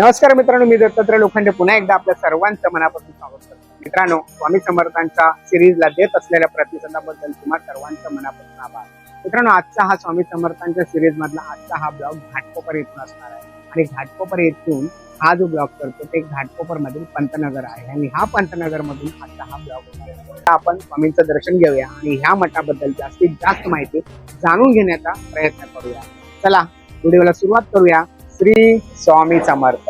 नमस्कार मित्रांनो मी दत्तात्रय लोखंडे. पुन्हा एकदा आपल्या सर्वांचं मनापासून स्वागत करतो. मित्रांनो स्वामी समर्थांच्या सिरीजला देत असलेल्या प्रतिसादाबद्दल तुम्हा सर्वांचं मनापासून आभार. मित्रांनो आजचा हा स्वामी समर्थांच्या सिरीज मधला आजचा हा ब्लॉग घाटकोपर येथून असणार आहे. आणि घाटकोपर येथून हा जो ब्लॉग करतो ते घाटकोपर मधील पंतनगर आहे. आणि ह्या पंतनगर मधून आजचा हा ब्लॉग आपण स्वामींचं दर्शन घेऊया आणि ह्या मठाबद्दल जास्तीत जास्त माहिती जाणून घेण्याचा प्रयत्न करूया. चला व्हिडिओला सुरुवात करूया. श्री स्वामी समर्थ.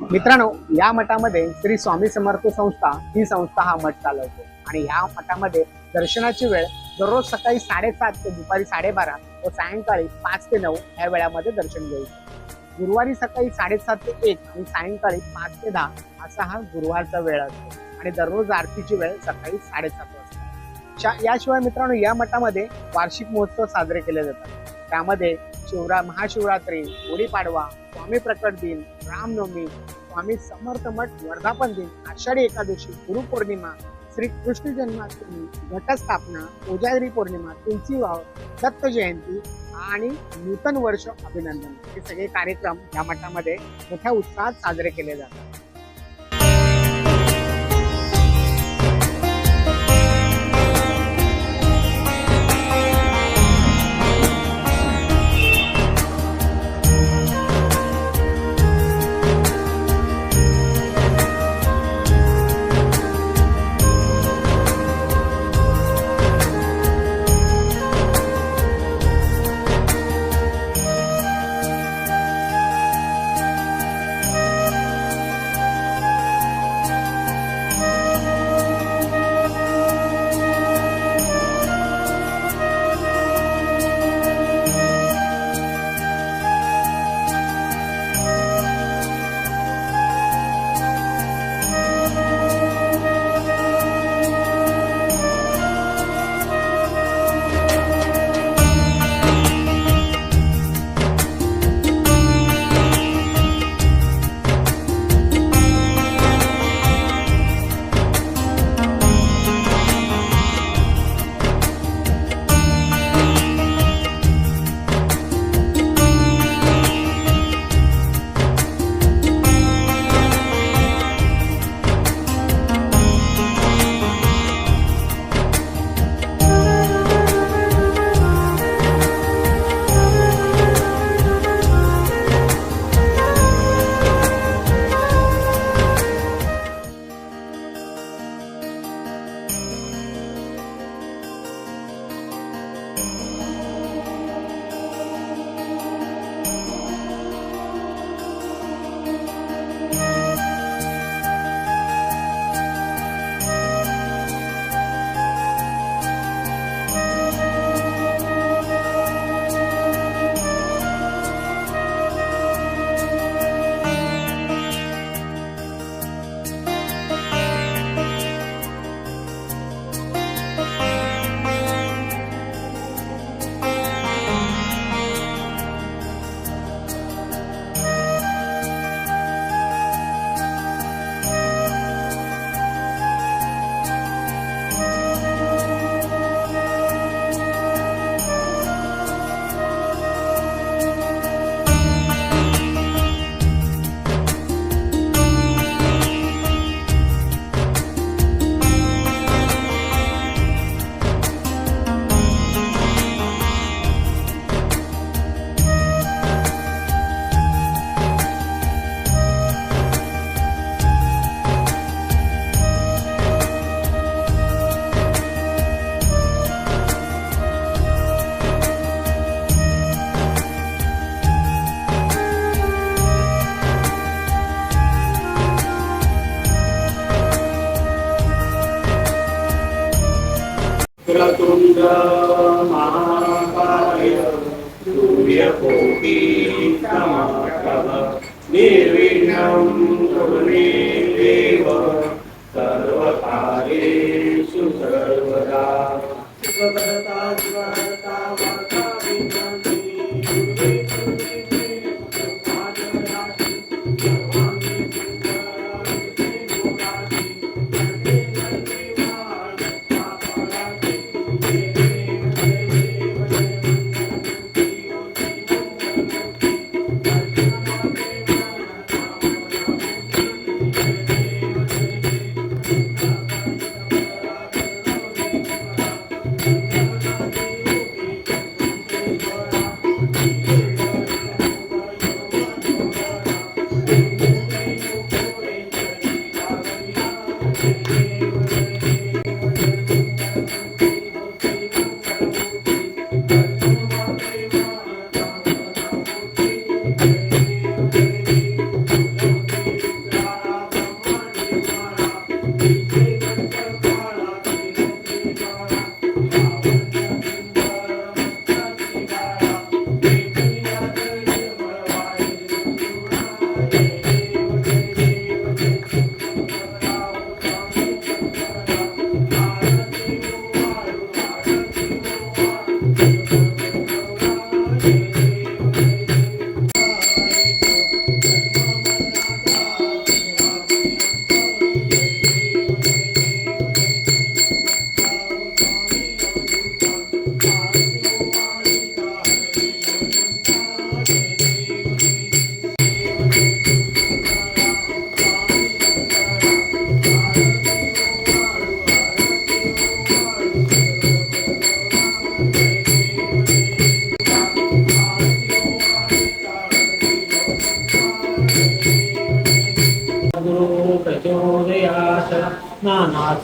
मित्रांनो या मठामध्ये श्री स्वामी समर्थ संस्था ही संस्था हा मठ चालवतो. आणि या मठामध्ये दर्शनाची वेळ दररोज सकाळी साडेसात ते दुपारी साडेबारा व सायंकाळी पाच ते नऊ या वेळामध्ये दर्शन घेऊ गुरुवारी सकाळी साडेसात ते एक आणि सायंकाळी पाच ते दहा असा हा गुरुवारचा वेळ असतो. आणि दररोज आरतीची वेळ सकाळी साडेसात वाजता. याशिवाय मित्रांनो या मठामध्ये वार्षिक महोत्सव साजरे केले जातात. त्यामध्ये शिवरा महाशिवरात्री गुढीपाडवा स्वामी प्रकट दिन रामनवमी स्वामी समर्थ मठ वर्धापन दिन आषाढी एकादशी गुरुपौर्णिमा श्री कृष्ण जन्माष्टमी घटस्थापना कोजागिरी पौर्णिमा तुलसी वाव दत्त जयंती आणि नूतन वर्ष अभिनंदन. हे सगळे कार्यक्रम या मठामध्ये मोठ्या उत्साहात साजरे केले जातात. तुंग महाकाय सूर्यकोटि समाकव निर्विघ्नं कुरु देव सर्वकार्येषु सर्वदा। शिवभरता शिवभरता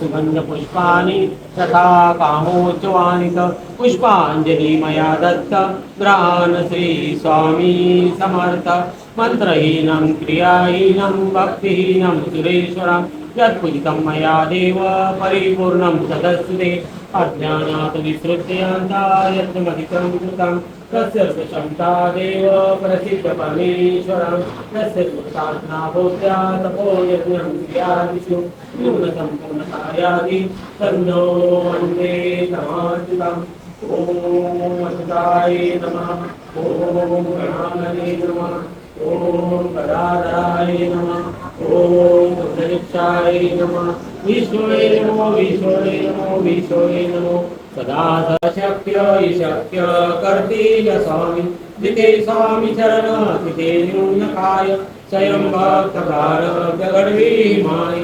सुगन्धपुष्पाणि सुगंध पुष्पाणि तथा कामोच्चवानित पुष्पांजली मया दत्त। ग्रहान् श्रीस्वामी समर्थ। मन्त्रहीनं क्रियाहीनं भक्तिहीनं सुरेश्वरं। यत्पूजितं मया देव परिपूर्णं तदस्ते अज्ञानात् विसृत्य यत्मधिकं कृतम्। तस्य सुशन्ता देव प्रसिद्ध परमेश्वरं तस्य साधना भूत्या तपो यज्ञं क्रियादिषु न्यूनतं पूर्णतायादि तन्नो वन्दे समाचितम् ॐ अच्युताय नमः ॐ गणानने नमः ॐ गदाधराय नमः ॐ बुद्धनिष्ठाय नमः। विष्णुवे नमो विष्णुवे नमो विष्णुवे नमो। सदा शक्य शक्य स्वामी। जिथे स्वामी चरण तिथे न्यूनकाय। स्वयं भक्तकार जगडवी माय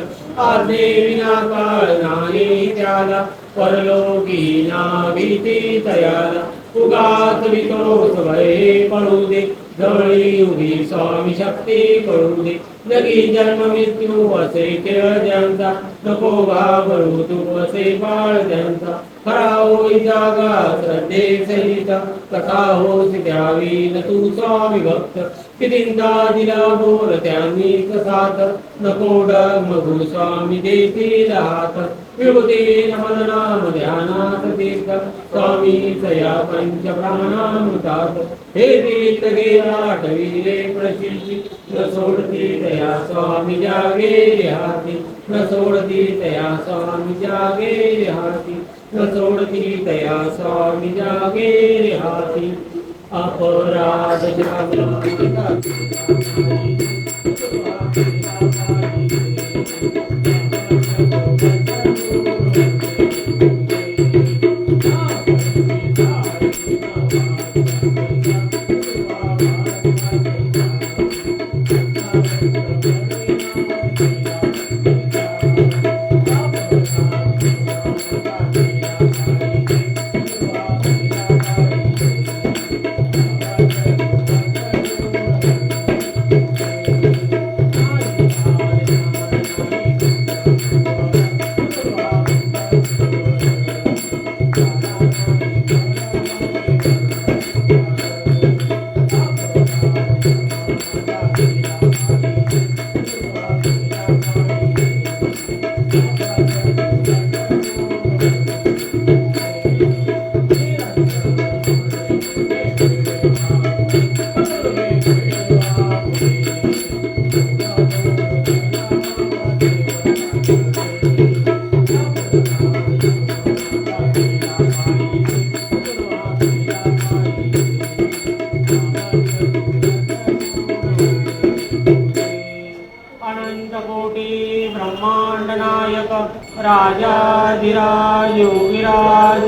देवीना काळ नाही त्याला परलोकी ना भीती तयाला उगाच वितोष भये पडू दे. जवळी उभी स्वामी शक्ती पडू दे. जगी जन्म मृत्यू असे खेळ ज्यांचा. नको घाबरू तू असे बाळ त्यांचा खरा होई जागा श्रद्धे सहिता कथा होस द्यावी न तू स्वामी भक्त. कितींदा दिला बोल त्यांनी कसात नकोड मगू स्वामी देतील हात विभूती नमन नाम ध्यानात तीर्थ स्वामी सया पंच प्राणामृतात हे तीर्थ गेला आठविले प्रशिषी न सोडती तया स्वामी जागे हाती न सोडती तया स्वामी जागे हाती न सोडती तया स्वामी जागे हाती अपराध राजाधिराज योगिराज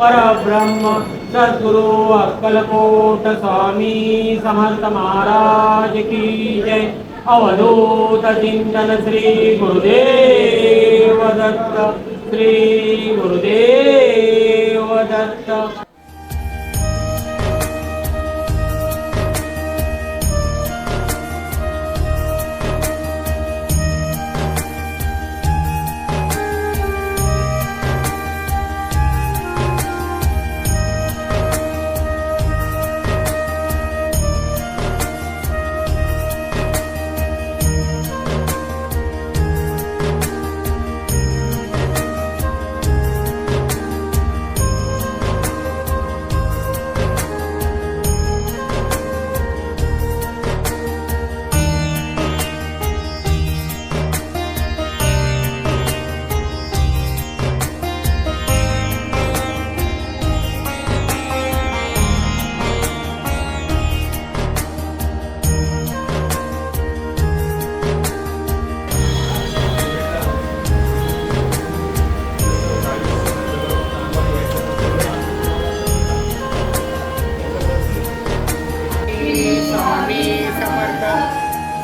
परब्रह्म सद्गुरु अक्कलकोट स्वामी समर्थ महाराज की जय। अवधूत चिंतन श्री गुरुदेव दत्त श्री गुरुदेव दत्त।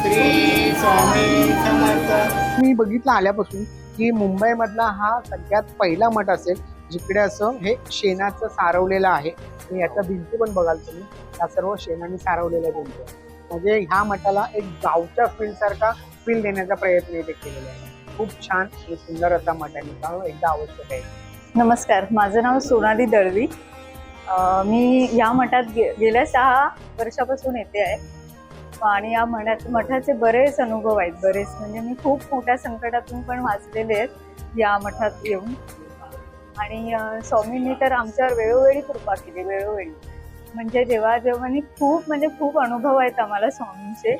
श्री स्वामी समर्थ मी बघितलं आल्यापासून की मुंबईमधला हा सगळ्यात पहिला मठ असेल जिकडे असं हे शेणाचं सारवलेलं आहे. आणि याच्या भिंती पण बघाल तुम्ही या सर्व शेणाने सारवलेल्या भिंती म्हणजे ह्या मठाला एक गावच्या फील सारखा फील देण्याचा प्रयत्न इथे केलेला आहे. खूप छान आणि सुंदर असा मठ आहे. एकदा आवश्यक आहे नमस्कार माझं नाव सोनाली दळवी. मी या मठात गे गेल्या सहा वर्षापासून येते आहे. आणि या मठात मठाचे बरेच अनुभव आहेत. बरेच म्हणजे मी खूप मोठ्या संकटातून पण वाचलेले आहेत या मठात येऊन. आणि स्वामींनी तर आमच्यावर वेळोवेळी कृपा केली वेळोवेळी. म्हणजे जेव्हा जेव्हा खूप म्हणजे खूप अनुभव आहेत आम्हाला स्वामींचे.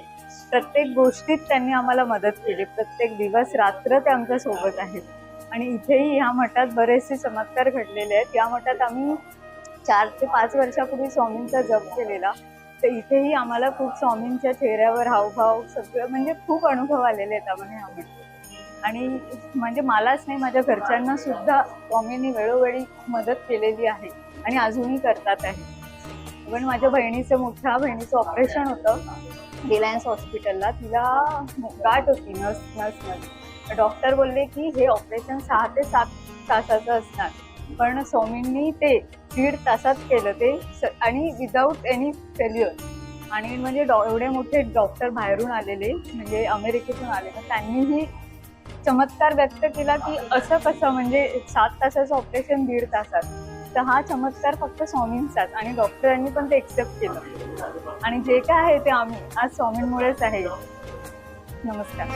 प्रत्येक गोष्टीत त्यांनी आम्हाला मदत केली. प्रत्येक दिवस रात्र ते आमच्यासोबत आहेत. आणि इथेही ह्या मठात बरेचसे चमत्कार घडलेले आहेत. या मठात आम्ही चार ते पाच वर्षापूर्वी स्वामींचा जप केलेला. तर इथेही आम्हाला खूप स्वामींच्या चेहऱ्यावर हावभाव सगळं म्हणजे खूप अनुभव आलेले आहेत आम्हाला आम्ही आणि म्हणजे मलाच नाही माझ्या घरच्यांना सुद्धा स्वामींनी वेळोवेळी मदत केलेली आहे आणि अजूनही करतात आहे. पण माझ्या बहिणीचं मोठ्या बहिणीचं ऑपरेशन होतं रिलायन्स हॉस्पिटलला तिला गाठ होती नस नस नस. डॉक्टर बोलले की हे ऑपरेशन सहा ते सात तासाचं असणार. पण स्वामींनी ते दीड तासात केलं ते. स- आणि विदाऊट एनी फेल्युअर आणि म्हणजे डॉ एवढे मोठे डॉक्टर बाहेरून आलेले म्हणजे अमेरिकेतून आले. तर त्यांनीही चमत्कार व्यक्त केला की असं कसं म्हणजे सात तासाचं ऑपरेशन दीड तासात. तर हा चमत्कार फक्त स्वामींचाच आणि डॉक्टरांनी पण ते एक्सेप्ट केलं. आणि जे काय आहे ते आम्ही आज स्वामींमुळेच आहे. नमस्कार.